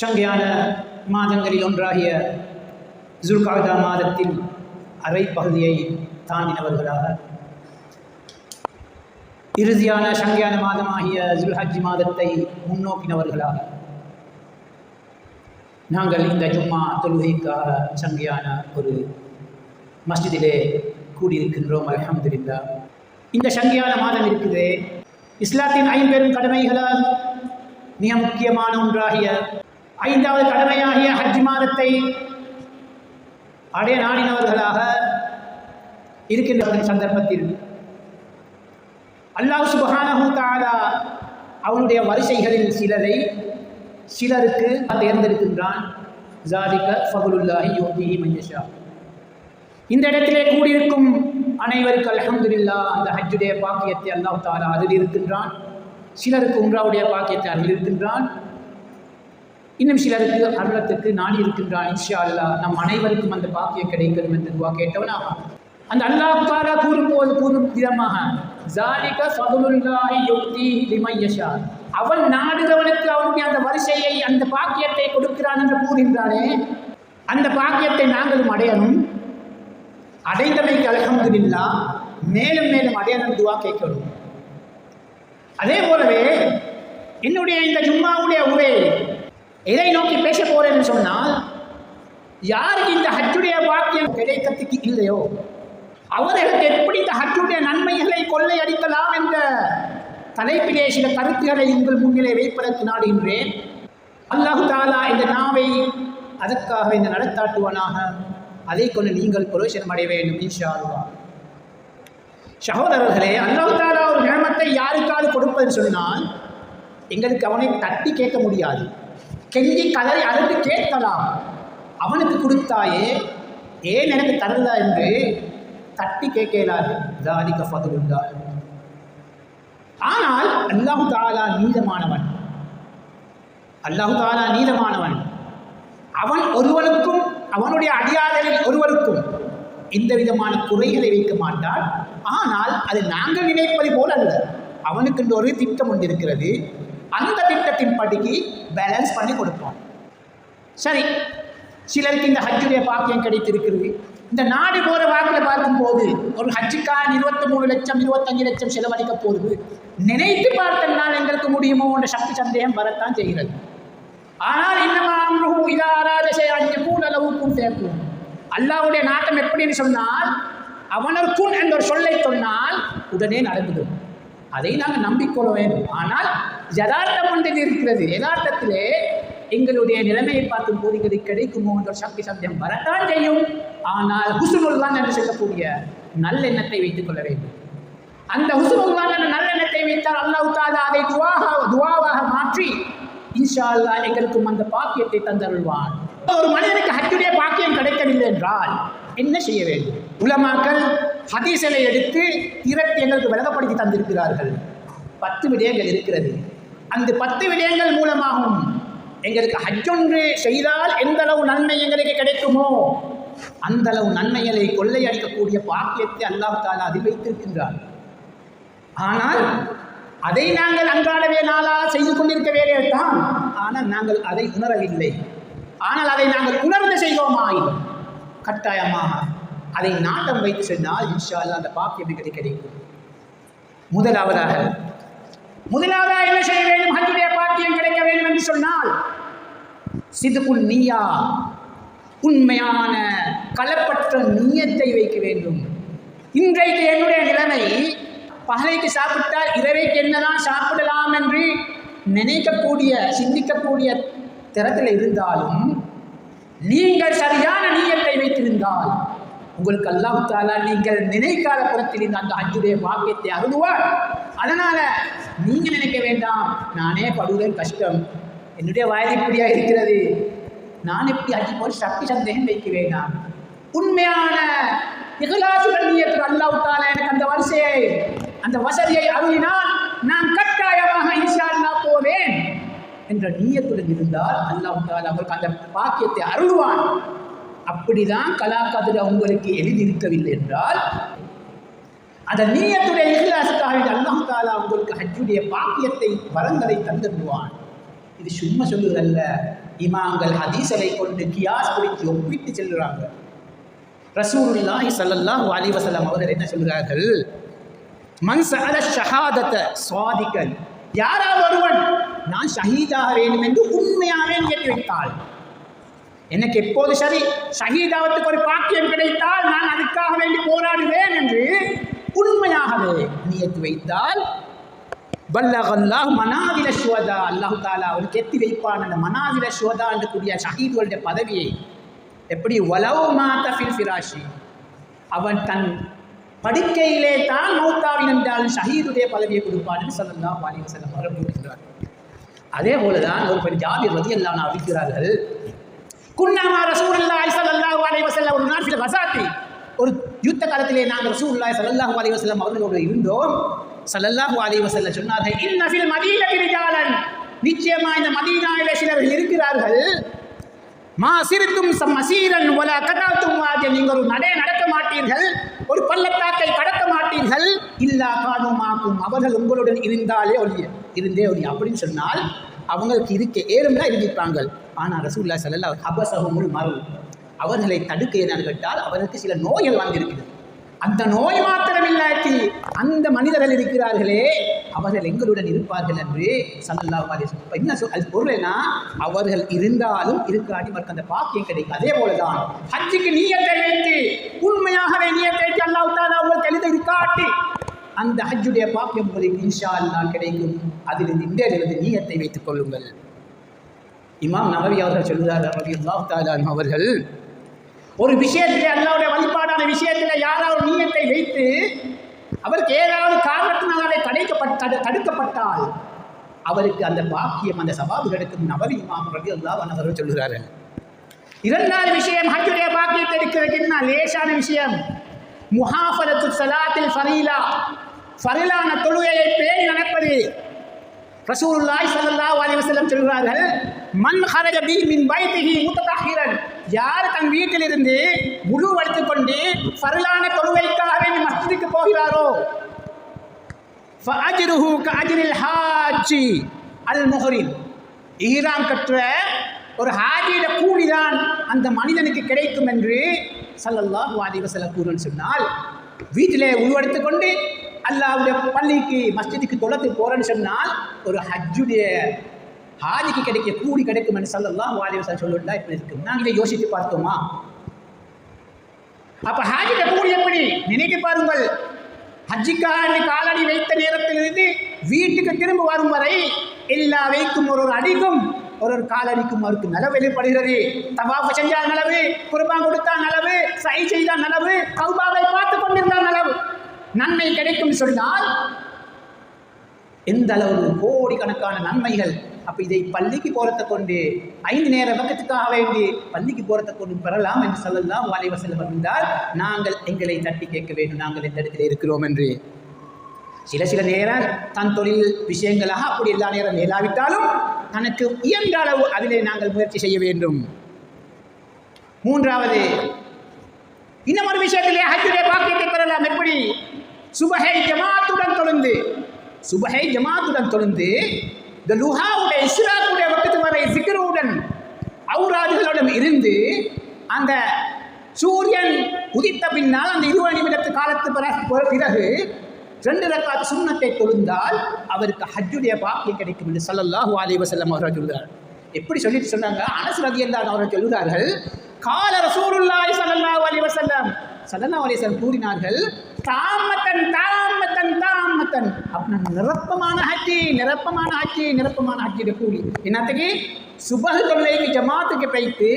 சங்கையான மாதங்களில் ஒன்றாகிய ஜுல்காதா மாதத்தில் அரை பகுதியை தாண்டினவர்களாக. இறுதியான சங்கையான மாதமாகிய ஜுல்ஹஜ் மாதத்தை முன்னோக்கினவர்களாக. நாங்கள் இந்த ஜும்மா தொழுகைக்காக சங்கையான ஒரு மஸ்ஜிதிலே கூடியிருக்கின்றோம் அல்ஹம்துலில்லா இந்த சங்கையான மாதம் இருக்குது. இஸ்லாத்தின் ஐம்பெரும் கடமைகளால் மிக முக்கியமான ஒன்றாகிய ஐந்தாவது கடமையாகிய ஹஜ் மாதத்தை அடைய நாடினவர்களாக இருக்கின்ற சந்தர்ப்பத்தில் அல்லாஹ் சுபஹானஹு தாரா அவனுடைய வரிசைகளில் சிலரை சிலருக்கு தேர்ந்தெடுக்கின்றான். ஜாதிக ஃபகுலுல்லாஹி யோகி மய்யஷா இந்த இடத்திலே கூடியிருக்கும் அனைவருக்கு அலமதுல்லா அந்த ஹஜ்ஜுடைய பாக்கியத்தை அல்லாஹ் தாலா அதில் இருக்கின்றான். சிலருக்கு உம்ராவுடைய பாக்கியத்தை அதில் இருக்கின்றான். இன்னும் சிலருக்கு அருளத்துக்கு நாடி இருக்கின்றான் இன்ஷா அல்லா நம் அனைவருக்கும் அந்த பாக்கியம் கிடைக்கணும் என்று துவா கேட்டவனாக. அந்த அல்லாஹ் கூறும் கூறும்போது கூறும் விதமாக ஜாலிக ஃபதுலுல்லாஹி யுக்திஹி லிமையஷா அவன் நாடுகிறவனுக்கு அவனுக்கு அந்த வரிசையை அந்த பாக்கியத்தை கொடுக்கிறான் என்று கூறுகின்றானே அந்த பாக்கியத்தை நாங்களும் அடையணும். அடைந்தமைக்கு அல்ஹம்துலில்லா மேலும் மேலும் அடையணும் துவா கேட்கணும். அதே போலவே என்னுடைய இந்த ஜும்மாவுடைய உரை எதை நோக்கி பேச போறேன்னு சொன்னால் யாருக்கு இந்த ஹஜ்ஜுடைய வாக்கியம் கிடைக்கிறதுக்கு இல்லையோ? அவர்களுக்கு எப்படி இந்த ஹஜ்ஜுடைய நன்மைகளை கொள்ளையடிக்கலாம் என்ற தலைப்பிலே சில கருத்துக்களை உங்கள் முன்னிலை வைப்பதற்கு நாடுகின்றேன் அல்லாஹு தாலா இந்த நாவை அதற்காக இந்த நடத்தாட்டுவனாக அதை கொண்டு நீங்கள் புரோஷனம் அடைய வேண்டும் இன்ஷா சகோதரர்களே அல்லாஹு தாலா ஒரு நியமத்தை யாருக்காவது கொடுப்பதுன்னு சொன்னால் எங்களுக்கு அவனை தட்டி கேட்க முடியாது. கெஞ்சி கதறி அழுது கேட்கலாம். அவனுக்கு கொடுத்தாயே ஏன் எனக்கு தரல என்று தட்டி கேட்க தாலிக ஃபதுலுல்லா ஆனால் அல்லாஹு தாலா நீதமானவன். அல்லாஹு தாலா நீதமானவன். அவன் ஒருவனுக்கும் அவனுடைய அடியாதலில் ஒருவருக்கும் எந்த விதமான குறைகளை வைக்க மாட்டான். ஆனால் அது நாங்கள் நினைப்பது போல் அல்ல. அவனுக்கு ஒரு திட்டம் ஒன்று இருக்கிறது. அந்த திட்டத்தின் படிக்கு பேலன்ஸ் பண்ணி கொடுப்போம் சரி சிலருக்கு இந்த ஹஜ்ஜுடைய பாக்கியம் கிடைத்திருக்கிறது. இந்த நாடு போகிற வாக்கில் பார்க்கும்போது ஒரு ஹஜ்ஜுக்கான இருபத்தி மூணு லட்சம் இருபத்தஞ்சு லட்சம் செலவழிக்க போகுது. நினைத்து பார்த்தனால் எங்களுக்கு முடியுமோ என்ற சக்தி சந்தேகம் வரத்தான் செய்கிறது. ஆனால் இன்னமாம் இதாராத இதா அராத சேர்க்கும் அல்லாவுடைய நாட்டம் எப்படின்னு சொன்னால் அவனருக்கும் என்ற ஒரு சொல்லை சொன்னால் உடனே நடந்துடும் அதை நாங்கள் நம்பிக்கொள்ள வேண்டும் ஆனால் யதார்த்தம் ஒன்றில் இருக்கிறது. யதார்த்தத்திலே எங்களுடைய நிலைமையை பார்க்கும் போது எங்களுக்கு கிடைக்குமோ என்ற சக்தி சத்தியம் வரத்தான் செய்யும். ஆனால் ஹுசுனுல்லான் என்று சொல்லக்கூடிய நல்லெண்ணத்தை வைத்துக் கொள்ள வேண்டும். அந்த ஹுசுனுல்லான் என்ற நல்லெண்ணத்தை வைத்தால் அல்லாஹ் தாலா அதை துவாக துவாவாக மாற்றி இன்ஷா அல்லாஹ் எங்களுக்கும் அந்த பாக்கியத்தை தந்தருள்வான். ஒரு மனிதனுக்கு ஹஜ்ஜுடைய பாக்கியம் கிடைக்கவில்லை என்றால் என்ன செய்ய வேண்டும்? உலமாக்கள் ஹதீசனை எடுத்து திரட்டி எங்களுக்கு விளக்கப்படுத்தி தந்திருக்கிறார்கள். பத்து விடயங்கள் இருக்கிறது. அந்த பத்து விடயங்கள் மூலமாகவும் எங்களுக்கு ஹஜ்ஜொன்று செய்தால் எந்த அளவு நன்மை எங்களுக்கு கிடைக்குமோ அந்த அளவு நன்மைகளை கொள்ளையடிக்கக்கூடிய பாக்கியத்தை அல்லாஹ் தாலா அதில் வைத்திருக்கின்றார் ஆனால் அதை நாங்கள் அன்றாடவே நாளா செய்து கொண்டிருக்க வேலையைத்தான் ஆனால் நாங்கள் அதை உணரவில்லை. ஆனால் அதை நாங்கள் உணர்ந்து செய்தோமாயின் கட்டாயமாக. அதை நாட்டம் வைத்து சென்றால் இன்ஷா அல்லா அந்த பாக்கியம் எங்களுக்கு கிடைக்கும் முதலாவதாக முதலாவதாக என்ன செய்ய வேண்டும்? ஹஜ்ஜுடைய பாக்கியம் கிடைக்க வேண்டும் என்று சொன்னால் சிதுக்குள் நீயா உண்மையான களப்பற்ற நீயத்தை வைக்க வேண்டும். இன்றைக்கு என்னுடைய நிலைமை பகலைக்கு சாப்பிட்டால் இரவைக்கு என்னதான் சாப்பிடலாம் என்று நினைக்கக்கூடிய சிந்திக்கக்கூடிய திறத்தில் இருந்தாலும் நீங்கள் சரியான நீயத்தை வைத்திருந்தால் உங்களுக்கு அல்லாஹ் தாலா நீங்கள் நினைக்காத புறத்தில் இந்த அந்த அஞ்சுடைய வாக்கியத்தை அருதுவார் அதனால நீங்க நினைக்க வேண்டாம். நானே படுவதன் கஷ்டம். என்னுடைய வயது இப்படியா இருக்கிறது? நான் எப்படி அஞ்சு போல் சக்தி சந்தேகம் வைக்க வேண்டாம்? உண்மையான இகலாசுடன் நீயத்தில் அல்லாஹ் தாலா எனக்கு அந்த வரிசையை அந்த வசதியை அருளினால் நான் கட்டாயமாக இன்ஷா போவேன். என்ற நீயத்துடன் இருந்தால் அல்லாஹ் தாலா அவருக்கு அந்த பாக்கியத்தை அருள்வான். அப்படிதான் கலாக்கதிர உங்களுக்கு எழுதியிருக்கவில்லை என்றால் அந்த நீயத்துடைய இஹ்லாசுக்காக அல்லாஹ் தாலா உங்களுக்கு ஹஜ்ஜுடைய பாக்கியத்தை வரங்களை தந்துடுவான் இது சும்மா சொல்லுதல்ல. இமாங்கள் ஹதீசலை கொண்டு கியாஸ் குறித்து ஒப்பிட்டு செல்கிறாங்க. ரசூலுல்லாஹி ஸல்லல்லாஹு அலைஹி வசலம் அவர்கள் என்ன சொல்கிறார்கள்? மன் சஅல ஷஹாதத்தை சுவாதிகன் யாராவது ஒருவன் நான் ஷஹீதாக வேண்டும் என்று உண்மையாகவே கேட்டு வைத்தாள் எனக்கு எப்போது சரி? சகிதாவத்துக்கு ஒரு பாக்கியம் கிடைத்தால் நான் அதுக்காக வேண்டி போராடுவேன் என்று உண்மையாகவே நியத்து வைத்தால் வல்லகல்லாஹ் மனாதில சுவதா அல்லாஹு தாலா அவருக்கு எத்தி வைப்பான். அந்த மனாதில சுவதா என்று கூடிய ஷஹீதுகளுடைய பதவியை எப்படி? வலவு மாத்த ஃபில் ஃபிராஷி. அவன் தன் படுக்கையிலே தான் மௌத்தாவின் என்றாலும் ஷஹீதுடைய பதவியை கொடுப்பான் என்று சொல்லலாம் வாலி வசல்லம் அவர்கள் கூறுகிறார் அதே போலதான் ஒரு பெண் ஜாபிர் ரதி எல்லாம் அறிவிக்கிறார்கள் குன்னாமா ரசூலுல்லாஹி சல்லாஹூ அலைஹி வஸல்லம் ஒரு நாள் சில வசாத்தி. ஒரு யுத்த காலத்திலே நாங்கள் ரசூலுல்லாஹி ஸல்லல்லாஹு அலைஹி வசல்லம் அவர்களோடு இருந்தோம். ஸல்லல்லாஹு அலைஹி வசல்ல சொன்னார்கள் இன்ன சில மதீனத்தி ரிஜாலன். நிச்சயமா இந்த மதீனாவிலே சிலர்கள் இருக்கிறார்கள். மா சிறுத்தும் சம் மசீரன் ஒல கதாத்தும் வாஜன். நீங்கள் ஒரு நடை நடக்க மாட்டீர்கள் ஒரு பள்ளத்தாக்கை கடக்க மாட்டீர்கள். இல்லா காணுமாக்கும் அவர்கள் உங்களுடன் இருந்தாலே ஒழிய இருந்தே ஒழிய. அப்படின்னு சொன்னால் அவங்களுக்கு இருக்க ஏறும் இருந்திருப்பாங்க ஆனால் ரசூல்லா சல்லா அபசகமுல் மறு அவர்களை தடுக்க என்னன்னு கேட்டால் அவருக்கு சில நோய்கள் வந்திருக்கிறது. அந்த நோய் மாத்திரம் இல்லாட்டி அந்த மனிதர்கள் இருக்கிறார்களே அவர்கள் எங்களுடன் இருப்பார்கள் என்று சல்லல்லா இப்ப என்ன சொல் அது பொருள் அவர்கள் இருந்தாலும் இருக்காட்டி அவருக்கு அந்த பாக்கியம் கிடைக்கும். அதே போலதான் ஹஜ்ஜுக்கு நீயத்தை வைத்து உண்மையாகவே நீயத்தை வைத்து அல்லாஹ் தாலா கழுத எழுத இருக்காட்டி அந்த ஹஜ்ஜுடைய பாக்கியம் உங்களுக்கு இன்ஷா அல்லா கிடைக்கும். அதிலிருந்து இந்தியிலிருந்து நீயத்தை வைத்துக் கொள்ளுங்கள். இமாம் நபவி அவர்கள் சொல்கிறார் ரவி அல்லாஹ் அவர்கள் ஒரு விஷயத்தில் அல்லாவுடைய வழிபாடான விஷயத்தில் யாராவது நீயத்தை வைத்து அவருக்கு ஏதாவது காரணத்தினால் அதை தடைக்கப்பட்ட தடுக்கப்பட்டால் அவருக்கு அந்த பாக்கியம் அந்த சவாபு கிடைக்கும். நபவி இமாம் ரவி அல்லாஹ் அவர்கள் சொல்கிறார்கள் இரண்டாவது விஷயம் ஹஜ்ஜுடைய பாக்கியத்தை எடுக்கிறதுன்னா லேசான விஷயம். முஹாஃபரத்து சலாத்தில் ஃபரீலா. ஃபரீலான தொழுகையை பேணி நடப்பது. ரசூலுல்லாய் ஸல்லல்லாஹு அலைஹி வஸல்லம் சொல்கிறார்கள் மன் ஹரஜ பி மின் பைத்திஹி முத்ததஹிரன். யார் தன் வீட்டிலிருந்து முழு வடுத்துக் கொண்டு ஃபர்லான தொழுகைக்காக வேண்டி மஸ்ஜிதுக்கு போகிறாரோ? ஃபஅஜ்ருஹு கஅஜ்ரில் ஹாஜி அல் முஹரிம் ஈரான் கற்ற ஒரு ஹாஜியிட கூலிதான் அந்த மனிதனுக்கு கிடைக்கும் என்று சல்லல்லாஹு அலைஹி வஸல்லம் கூறுன்னு சொன்னால் வீட்டிலே உருவெடுத்து கொண்டு அல்லாவுடைய பள்ளிக்கு மஸ்ஜிதுக்கு தொலைத்து போறேன்னு சொன்னால் ஒரு ஹஜ்ஜுடைய ஹாஜிக்கு கிடைக்க கூடி கிடைக்கும் என்று சொல்லலாம் வாலிவசம் சொல்லுண்டா இப்படி இருக்கு. நாங்களே யோசித்து பார்த்தோமா? அப்ப ஹாஜிட கூடி எப்படி? நினைத்து பாருங்கள். ஹஜ்ஜிக்காக காலடி வைத்த நேரத்திலிருந்து வீட்டுக்கு திரும்ப வரும் வரை எல்லா வைக்கும் ஒரு ஒரு அடிக்கும் ஒரு ஒரு காலடிக்கும் அவருக்கு நலவு வெளிப்படுகிறது தவாப்பு செஞ்சால் நலவு குர்பான் கொடுத்தால் நலவு சை செய்தால் நலவு கௌபாவை பார்த்து கொண்டிருந்தால் நலவு. நன்மை கிடைக்கும் சொன்னால் எந்த அளவு கோடிக்கணக்கான நன்மைகள். அப்போ இதை பள்ளிக்கு போறதை கொண்டு ஐந்து நேர பக்கத்துக்காக வேண்டி பள்ளிக்கு போறதை கொண்டு பெறலாம் என்று சொல்லலாம் வாலிப செல்வம் இருந்தால் நாங்கள் எங்களை தட்டி கேட்க வேண்டும். நாங்கள் இந்த இடத்துல இருக்கிறோம் என்று. சில சில நேரம் தன் தொழில் விஷயங்களாக அப்படி எல்லா நேரம் இயலாவிட்டாலும் தனக்கு இயன்ற அளவு அதிலே நாங்கள் முயற்சி செய்ய வேண்டும். மூன்றாவது இன்னும் ஒரு விஷயத்திலே ஹஜ்ஜுடைய பாக்கியத்தை பெறலாம். எப்படி? சுபஹை ஜமாத்துடன் தொழுந்து சுபஹை ஜமாத்துடன் தொழுந்து இந்த லுஹாவுடைய இஸ்ராக்குடைய வக்கத்து வரை சிக்கருடன் ஔராதுகளுடன் இருந்து அந்த சூரியன் உதித்த பின்னால் அந்த இருபது நிமிடத்து காலத்து பிற- பிறகு ரெண்டு ரக்காத் சுண்ணத்தை தொழுந்தால் அவருக்கு ஹஜ்ஜுடைய பாக்கியம் கிடைக்கும் என்று சல்லல்லாஹு அலி வசல்லம் அவர்கள் சொல்கிறார் எப்படி சொல்லிட்டு சொன்னாங்க? அனஸ் ரலியல்லாஹு அவர்கள் சொல்கிறார்கள் கால ரசூலுல்லாஹி சல்லல்லாஹு அலி வசல்லம் ஸல்லல்லாஹு அலி வசல்லம் கூறினார்கள் தாமத்தன் தாமத்தன் தாமத்தன் அப்படின்னா நிரப்பமான ஹஜ்ஜி நிரப்பமான ஹஜ்ஜி நிரப்பமான ஹஜ்ஜிட கூலி. என்னத்துக்கு? சுபக தொல்லைக்கு ஜமாத்துக்கு பைத்து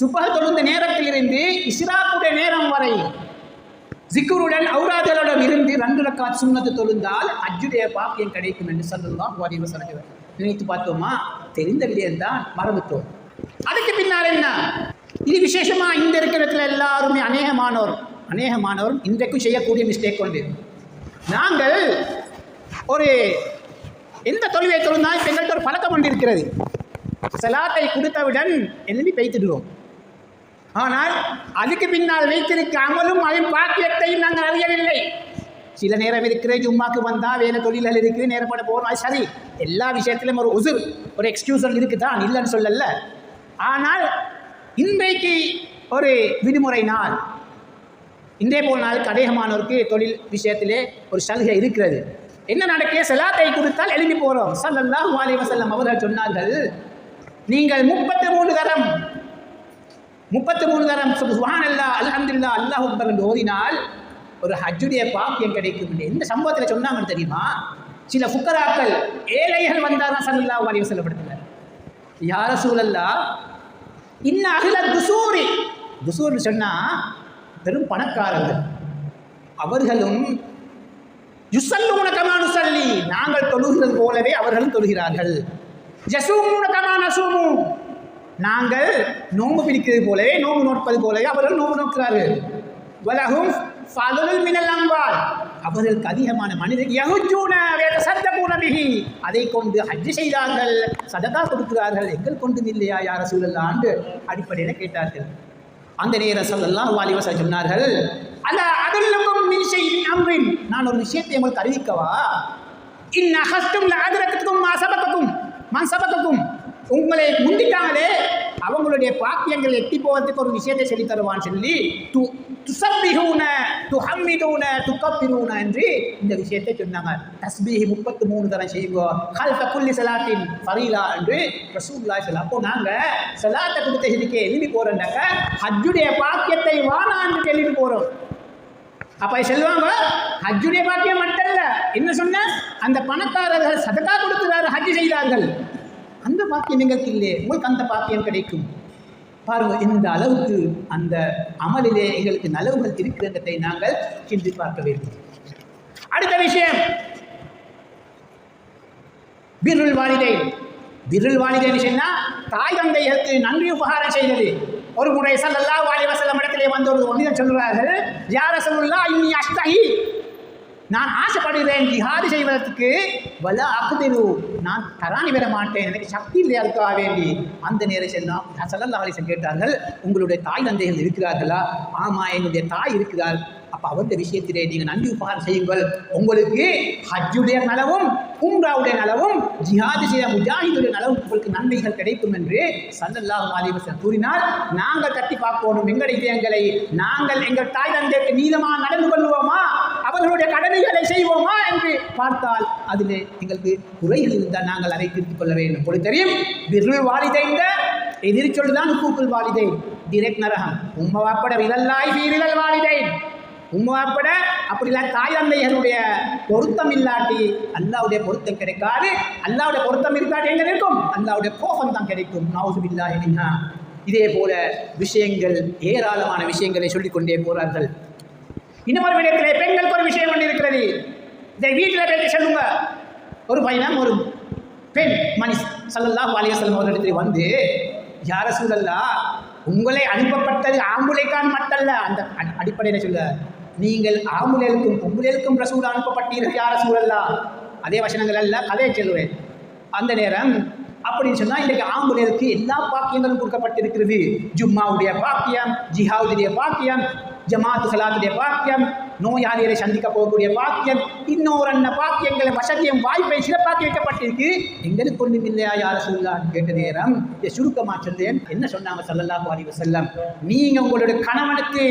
சுபக தொழுந்த நேரத்திலிருந்து இஸ்ராக்குடைய நேரம் வரை ஜிக்குருடன் அவுராதலுடன் இருந்து ரெண்டு ரக்காத் சுண்ணத்து தொழுந்தால் அஜுடைய பாக்கியம் கிடைக்கும் என்று சொல்லலாம் வாரிவ சொல்லுவார் நினைத்து பார்த்தோமா? தெரிந்த விடயம்தான் மறந்துட்டோம். அதுக்கு பின்னால் என்ன? இது விசேஷமாக இந்த இருக்கிறதுல எல்லாருமே அநேகமானோர். அநேகமானோர் இன்றைக்கும் செய்யக்கூடிய மிஸ்டேக் கொண்டு. நாங்கள் ஒரு எந்த தொழிலை தொழுந்தால் இப்போ எங்கள்கிட்ட ஒரு பழக்கம் ஒன்று இருக்கிறது. சலாத்தை கொடுத்தவுடன் எழுதி பெய்த்துடுவோம். ஆனால் அதுக்கு பின்னால் வைத்திருக்க அமலும் அதன் பாக்கியத்தையும் நாங்கள் அறியவில்லை. சில நேரம் இருக்கிறேன் ஜும்மாக்கு வந்தால் வேலை தொழிலில் இருக்குது நேரப்பட போகணும் அது சரி. எல்லா விஷயத்திலும் ஒரு உசுர் ஒரு எக்ஸ்கியூசல் இருக்குது? தான் இல்லைன்னு சொல்லல. ஆனால் இன்றைக்கு ஒரு விடுமுறை நாள். இன்றைய போல் நாள் கடையமானோருக்கு தொழில் விஷயத்திலே ஒரு சலுகை இருக்கிறது. என்ன நடக்க? செலாத்தை கொடுத்தால் எழுதி போகிறோம் சல்லல்லாஹு வாலி வசல்லம் அவர்கள் சொன்னார்கள் நீங்கள் முப்பத்து மூணு தரம் முப்பத்து மூணு தரம் சுபான் அல்லா அலஹம்துல்லா அல்லாஹ் அக்பர் என்று ஓதினால் ஒரு ஹஜ்ஜுடைய பாக்கியம் கிடைக்கும் என்று. எந்த சம்பவத்தில் சொன்னாங்கன்னு தெரியுமா? சில ஃபுக்கராக்கள் ஏழைகள் வந்தார்கள் சல்லா வாலி வஸல்லம் யார சூழல்லா இன்ன அகில துசூரி. துசூர்னு சொன்னால் பெரும் பணக்காரர்கள். அவர்களும் யுசல்லூன கமானு சல்லி நாங்கள் தொழுகிறது போலவே அவர்களும் தொழுகிறார்கள். ஜசூமுன கமான அசூமு நாங்கள் நோம்பு பிடிக்கிறது போலவே நோம்பு நோட்பது போலவே அவர்கள் நோம்பு நோக்கிறார்கள். வலகும் ஃபதுல் மினல் அம்பால் அவர்களுக்கு அதிகமான மனிதர் யகுஜூன வேத சத்த பிஹி. அதை கொண்டு ஹஜ் செய்தார்கள். சததா கொடுக்கிறார்கள். எங்கள் கொண்டு இல்லையா யார சூழல் ஆண்டு அடிப்படையில் கேட்டார்கள். அந்த நேர ஸல்லல்லாஹு அலைஹி வஸல்லம் சொன்னார்கள் அல அதல்லுக்கும் மின் ஷைஇன் அம்ரின். நான் ஒரு விஷயத்தை உங்களுக்கு அறிவிக்கவா? இன் அஹஸ்தும் லஅதரத்துக்கும் மா சபகக்கும். மா உங்களை முந்திட்டாங்களே அவங்களுடைய பாக்கியங்கள் எட்டி போவதற்கு ஒரு விஷயத்தை சொல்லி தருவான்னு சொல்லி து துசப்பிஹூன துஹம்மிதூன துக்கப்பிரூன என்று இந்த விஷயத்தை சொன்னாங்க. தஸ்பீஹி முப்பத்து மூணு தரம் செய்யுங்க. ஹல்ஃப குல்லி சலாத்தின் ஃபரீலா என்று ரசூலுல்லாஹி ஸல்லல்லாஹு அப்போ நாங்கள் சலாத்தை கொடுத்த இதுக்கே எழுதி போகிறோம்னாக்க ஹஜ்ஜுடைய பாக்கியத்தை வானான்னு எழுதி போகிறோம் அப்ப சொல்லுவாங்க ஹஜ்ஜுடைய பாக்கியம் மட்டும் இல்ல என்ன சொன்ன? அந்த பணக்காரர்கள் சதகா கொடுக்கிறார் ஹஜ் செய்தார்கள். அந்த பாக்கியம் எங்களுக்கு இல்லையே. உங்களுக்கு அந்த பாக்கியம் கிடைக்கும். பாருங்க இந்த அளவுக்கு அந்த அமலிலே எங்களுக்கு நலவுகள் இருக்கிறதை நாங்கள் சிந்தி பார்க்க வேண்டும். அடுத்த விஷயம். பிருள் வாலிதை. பிருள் வாலிதை விஷயம்னா தாய் தந்தைகளுக்கு நன்றி உபகாரம் செய்தது. ஒரு முறை சல்லல்லா அலைஹி மடத்திலே இடத்திலே வந்து ஒரு மனிதன் சொல்கிறார்கள் யார சொல்லுல்லா இன்னி அஷ்டகி நான் ஆசைப்படுகிறேன் ஜிஹாது செய்வதற்கு. வல அக்குதிரு நான் தராணி பெற மாட்டேன். எனக்கு சக்தி இல்லையா அதுக்காக வேண்டி. அந்த நேரம் செல்லாம் சல்லல்லா அலிசன் கேட்டார்கள் உங்களுடைய தாய் தந்தைகள் இருக்கிறார்களா? ஆமாம் என்னுடைய தாய் இருக்கிறார் அப்போ அவருடைய விஷயத்திலே நீங்கள் நன்றி உபகாரம் செய்யுங்கள். உங்களுக்கு ஹஜ்ஜுடைய நலவும் உம்ராவுடைய நலவும் ஜிஹாது செய்த முஜாஹிதுடைய நலவும் உங்களுக்கு நன்மைகள் கிடைக்கும் என்று சல்லல்லாஹு அலைஹி கூறினார். நாங்கள் தட்டி பார்க்கணும் எங்கள். இதயங்களை நாங்கள் எங்கள் தாய் தந்தைக்கு நீதமாக நடந்து கொள்வோமா? அவர்களுடைய கடமைகளை செய்வோமா என்று பார்த்தால் அதிலே எங்களுக்கு குறைகள் இருந்தால் நாங்கள் அதை திருத்திக் கொள்ள வேண்டும். பொழுது தெரியும்? விருள் வாலிதைந்த எதிர் சொல்லுதான் கூக்குள் வாலிதை. டிரெக்ட் நரகம். உம்மவாப்பட விதல்லாய் விரல்லாய் வீரல் வாலிதை. உம்மா அப்படிலாம் தாய் தந்தையனுடைய பொருத்தம் இல்லாட்டி அல்லாவுடைய பொருத்தம் கிடைக்காது. அல்லாவுடைய பொருத்தம் இருக்காட்டி எங்க இருக்கும் அல்லாவுடைய கோபம் தான் கிடைக்கும். நாவுசு பில்லாஹி இதே போல விஷயங்கள் ஏராளமான விஷயங்களை சொல்லிக்கொண்டே போறார்கள். இன்னொரு விடயத்திலே பெண்களுக்கு ஒரு விஷயம் ஒன்று இருக்கிறது இதை வீட்டில் போயிட்டு சொல்லுங்க. ஒரு பையனும் ஒரு பெண் மணி சல்லல்லாஹு செல்லும் ஒரு அவர்களிடத்தில் வந்து யார சூழல்லா உங்களை அனுப்பப்பட்டது ஆம்புலைக்கான் மட்டல்ல அந்த அடி- அடிப்படையில் சொல்ல நீங்கள் ஆம்புலேலுக்கும் பொம்புலேலுக்கும் ரசூல் அனுப்பப்பட்டீர்கள் யார சூழல்லா அதே வசனங்கள் அல்ல கதையை சொல்லுவேன். அந்த நேரம் அப்படின்னு சொன்னால் இன்றைக்கு ஆம்புலேலுக்கு எல்லா பாக்கியங்களும் கொடுக்கப்பட்டிருக்கிறது. ஜும்மாவுடைய பாக்கியம் ஜிஹாவுடைய பாக்கியம் ஜமாத்து சலாத்துடைய பாக்கியம் நோயாளிகளை சந்திக்க போகக்கூடிய பாக்கியம் இன்னொரு பாக்கியங்களை வசதியும் வாய்ப்பை சிறப்பாக்கி வைக்கப்பட்டிருக்கு எங்களுக்கு ஒன்றும் இல்லையா யார சொல்லான்னு கேட்ட நேரம் இதை சுருக்கமா சொல்றேன் என்ன சொன்னாங்க ஸல்லல்லாஹு அலைஹி செல்லம் நீங்க உங்களுடைய கணவனுக்கு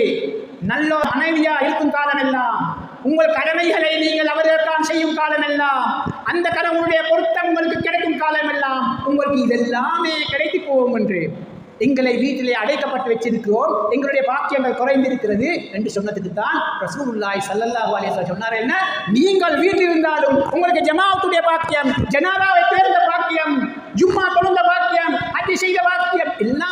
நல்ல மனைவியா இருக்கும் காலமெல்லாம் உங்கள் கடமைகளை நீங்கள் அவர்களுக்கான் செய்யும் காலமெல்லாம் அந்த கடவுளுடைய பொருத்தம் உங்களுக்கு கிடைக்கும் காலமெல்லாம் உங்களுக்கு இதெல்லாமே கிடைத்து போவோம் என்று எங்களை வீட்டிலே அடைக்கப்பட்டு வச்சிருக்கிறோம். எங்களுடைய பாக்கியங்கள் குறைந்திருக்கிறது என்று சொன்னதுக்கு தான் ரசூலுல்லாய் ஸல்லல்லாஹு அலைஹி சொன்னார். என்ன? நீங்கள் வீட்டில் இருந்தாலும் உங்களுக்கு ஜமாத்துடைய பாக்கியம் ஜனாதாவை தேர்ந்த பாக்கியம் ஜும்மா தொழுந்த பாக்கியம் ஹஜ் செய்த பாக்கியம் எல்லாம்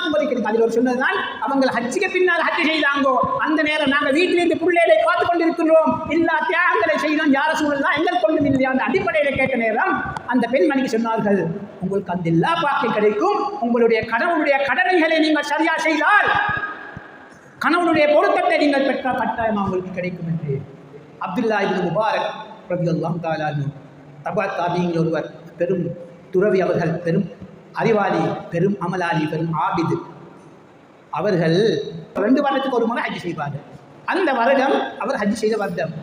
அதில் ஒரு சொன்னதுதான் அவங்க ஹஜ்ஜுக்கு பின்னால் ஹஜ் செய்தாங்கோ. அந்த நேரம் நாங்கள் வீட்டிலிருந்து பிள்ளைகளை பார்த்து கொண்டிருக்கின்றோம். எல்லா தியாகங்களை செய்தோம். யார சூழல் எங்கள் கொண்டு இல்லையா அந்த அடிப்படையில் கேட்ட நேரம் அந்த பெண்மணிக்கு சொன்னார்கள் உங்களுக்கு அந்த எல்லா பாக்கியம் கிடைக்கும். உங்களுடைய கணவனுடைய கடமைகளை நீங்கள் சரியா செய்தால் கணவனுடைய பொருத்தத்தை நீங்கள் பெற்ற கட்டாயமா உங்களுக்கு கிடைக்கும் என்று. அப்துல்லா இது முபாரக் ரபியுல்லாம் தாலானு தபா தாபிங்கிற ஒருவர் பெரும் துறவி அவர்கள் பெரும் அறிவாளி பெரும் அமலாளி பெரும் ஆபிது அவர்கள் ரெண்டு வருடத்துக்கு ஒரு முறை ஹஜ் செய்வார்கள். அந்த வருடம் அவர் ஹஜ் செய்த வருடம்.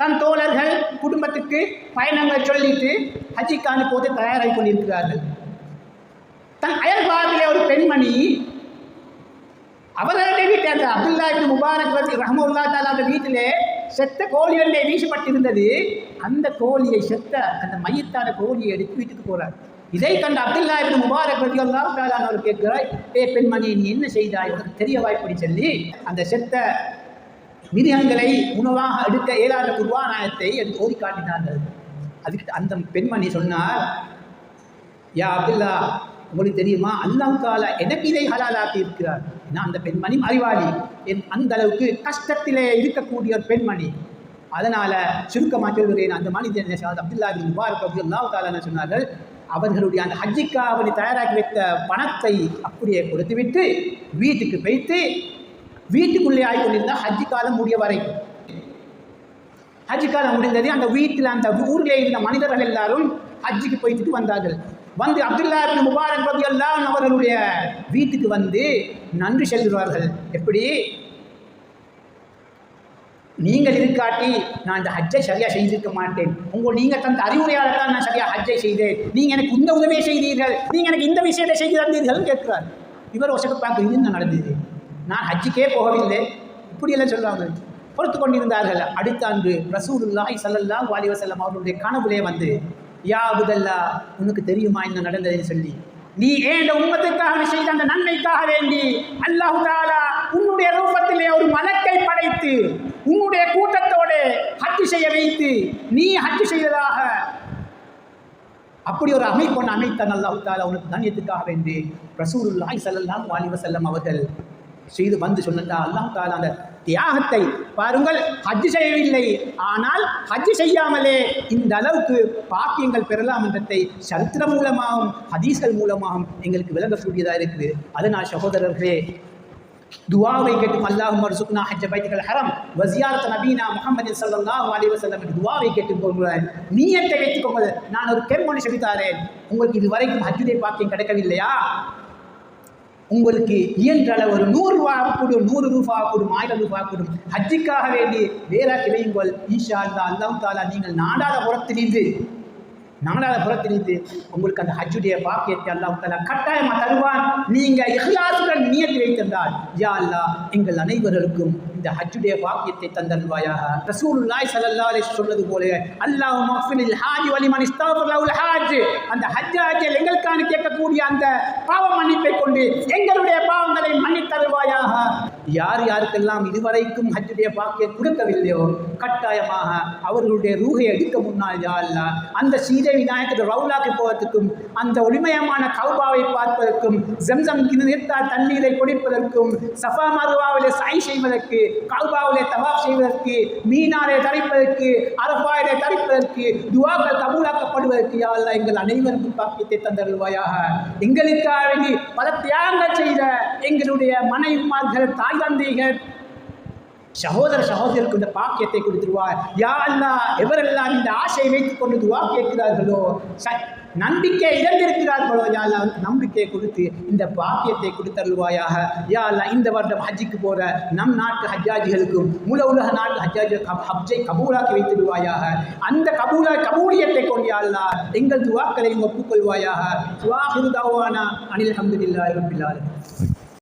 தன் தோழர்கள் குடும்பத்துக்கு பயணங்களை சொல்லிட்டு ஹஜ்ஜிக்கான போது தயாராகி கொண்டிருக்கிறார்கள். தன் அயல்பாதிலே ஒரு பெண்மணி அவர்களுடைய வீட்டில் அந்த அப்துல்லா இப்னு முபாரக் ரஹமுல்லா தாலா அந்த வீட்டிலே செத்த கோழி ஒன்றை வீசப்பட்டிருந்தது. அந்த கோழியை செத்த அந்த மையத்தான கோழியை எடுத்து வீட்டுக்கு போறார். இதை கண்ட அப்துல்லா இப்னு முபாரக் ரதி அல்லா தாலா அவர் கேட்கிறாய் ஏ பெண்மணி நீ என்ன செய்தாய் உனக்கு தெரிய வாய்ப்படி சொல்லி அந்த செத்த மிருகங்களை உணவாக எடுக்க இயலாத குர்வானாயத்தை என்று ஓதி காட்டினார்கள். அதுக்கு அந்த பெண்மணி சொன்னார் யா அப்துல்லா உங்களுக்கு தெரியுமா? அல்லாஹால எனக்கு இதை ஹலாலாக்கி இருக்கிறார். ஏன்னா அந்த பெண்மணி அறிவாளி. என் அந்த அளவுக்கு கஷ்டத்திலே இருக்கக்கூடிய ஒரு பெண்மணி. அதனால் சுருக்கமாக சொல்கிறேன். அந்த மனிதன் என்ன அப்துல்லா பின் முபாரக் அப்துல்லா தாலா என்ன சொன்னார்கள் அவர்களுடைய அந்த ஹஜ்ஜிக்கா அவனை தயாராக்கி வைத்த பணத்தை அப்படியே கொடுத்துவிட்டு வீட்டுக்கு வைத்து வீட்டுக்குள்ளே ஆகி கொண்டிருந்தால் ஹஜ்ஜி காலம் முடிய வரைக்கும் ஹஜ்ஜி காலம் முடிந்தது அந்த வீட்டில் அந்த ஊரில் இருந்த மனிதர்கள் எல்லாரும் ஹஜ்ஜிக்கு போய்த்துட்டு வந்தார்கள். வந்து அப்துல்லா இப்னு முபாரக் ரதி அவர்களுடைய வீட்டுக்கு வந்து நன்றி செல்கிறார்கள் எப்படி? நீங்கள் இருக்காட்டி நான் இந்த ஹஜ்ஜை சரியாக செய்திருக்க மாட்டேன். உங்கள் நீங்கள் தந்த அறிவுரையாளர் தான் நான் சரியாக ஹஜ்ஜை செய்தேன். நீங்கள் எனக்கு இந்த உதவியை செய்தீர்கள். நீங்கள் எனக்கு இந்த விஷயத்தை செய்து தந்தீர்கள் கேட்கிறார். இவர் ஒசக்கு பார்க்க இது என்ன நடந்தது? நான் ஹஜ்ஜுக்கே போகவில்லை. இப்படியெல்லாம் சொல்றாங்க பொறுத்து கொண்டிருந்தார்கள். அடுத்த ஆண்டு ரசூலுல்லாஹி சல்லல்லா அலைஹி வஸல்லம் அவர்களுடைய கனவுலே வந்து யா அபுதல்லா உனக்கு தெரியுமா என்ன நடந்ததுன்னு சொல்லி நீ ஏன் உண்மத்துக்காக செய்த அந்த நன்மைக்காக வேண்டி அல்லாஹு தாலா உன்னுடைய ரூபத்திலே ஒரு மலக்கை படைத்து உன்னுடைய கூட்டத்தோடு ஹட்டு செய்ய வைத்து நீ ஹஜ் செய்ததாக அப்படி ஒரு அமைப்பு அமைத்தான் அல்லாஹ் தாலா உனக்கு தானியத்துக்காக வேண்டி ரசூலுல்லாஹி ஸல்லல்லாஹு வாலிப செல்லம் அவர்கள் செய்து வந்து சொன்னா அல்லாஹ் தாலா அந்த தியாகத்தை பாருங்கள் ஹஜ் செய்யவில்லை. ஆனால் ஹஜ் செய்யாமலே இந்த அளவுக்கு பாக்கியங்கள் பெறலாம் என்றதை சரித்திரம் மூலமாகவும் ஹதீஸ்கள் மூலமாகவும் எங்களுக்கு விளங்கக்கூடியதாக இருக்குது. அதனால் சகோதரர்களே துவாவை கேட்டு அல்லாஹும் மர்சுக்னா ஹஜ்ஜ பைத்துகள் ஹரம். வசியாரத் நபீனா முகமது ஸல்லல்லாஹு அலி வசல்லம் துவாவை கேட்டு கொள்கிறார் நீயத்தை வைத்துக்கோங்க நான் ஒரு கெர்மொழி செலுத்தாரேன் உங்களுக்கு இது வரைக்கும் ஹஜ்ஜுடைய பாக்கியம் கிடைக்கவில்லையா? உங்களுக்கு இயன்ற அளவு ஒரு நூறு ரூபா கூடும் நூறு ரூபா கூடும் ஆயிரம் ரூபா கூடும். ஹஜ்ஜிக்காக வேண்டி வேற கிளையுங்கள் ஈஷா அல்லா அல்லாஹ் தாலா நீங்கள் நாடாத புறத்திலிருந்து நாடாத புறத்திலிருந்து உங்களுக்கு அந்த ஹஜ்ஜுடைய பாக்கியத்தை அல்லாஹ் தாலா கட்டாயமாக தருவான். நீங்கள் இஹ்லாசுடன் நியத்தி வைத்திருந்தால் யா அல்லாஹ் எங்கள் அனைவர்களுக்கும் இந்த ஹஜ்ஜுடைய பாக்கியத்தை தந்தருவாயாக ரசூலுல்லாஹி ஸல்லல்லாஹு அலைஹி சொன்னது போல அல்லாஹ் மஃபிலில் ஹாஜி வலிமன் இஸ்தஃபர் லவுல் ஹாஜ் அந்த ஹஜ்ஜாஜில் எங்களுக்கான கேட்கக்கூடிய அந்த பாவ மன்னிப்பை கொண்டு எங்களுடைய பாவங்களை மன்னித் தருவாயாக யார் யாருக்கெல்லாம் இதுவரைக்கும் ஹஜ்ஜுடைய பாக்கியம் கொடுக்கவில்லையோ கட்டாயமாக அவர்களுடைய ரூகை எடுக்க முன்னால் யா அல்லாஹ் அந்த சீதை விநாயகத்துக்கு ரவுலாக்கு போவதற்கும் அந்த ஒளிமயமான கௌபாவை பார்ப்பதற்கும் ஜம்சம் நிறுத்தா தண்ணீரை குடிப்பதற்கும் சஃபா மருவாவிலே சாய் செய்வதற்கு கால்பாவிலே தவாப் செய்வதற்கு மீனாரை தரிப்பதற்கு அரபாயிலே தரிப்பதற்கு துவாக்கள் கபூலாக்கப்படுவதற்கு யா எங்கள் அனைவருக்கும் பாக்கியத்தை தந்தருள்வாயாக. எங்களுக்காக பல தியாகங்கள் செய்த எங்களுடைய மனைவிமார்கள் தாய் தந்தைகள் சகோதர சகோதரருக்கு இந்த பாக்கியத்தை கொடுத்துருவார். யா அல்லா எவரெல்லாம் இந்த ஆசையை வைத்துக் கொண்டு துவா கேட்கிறார்களோ ச- நம்பிக்கை இழந்திருக்கிறார்களோ யா அல்லா நம்பிக்கையை கொடுத்து இந்த பாக்கியத்தை கொடுத்தருள்வாயாக. யா அல்லா இந்த வருடம் ஹஜ்ஜிக்கு போற நம் நாட்டு ஹஜ்ஜாஜிகளுக்கும் முழு உலக நாட்டு ஹஜ்ஜாஜி ஹப்ஜை கபூலாக்கி வைத்திடுவாயாக அந்த கபூலா கபூலியத்தை கொண்டு யா அல்லா எங்கள் துவாக்களை ஒப்புக்கொள்வாயாக. துவா ஹிருதாவானா அனில் அஹமதுல்லா ரபில்லாலும்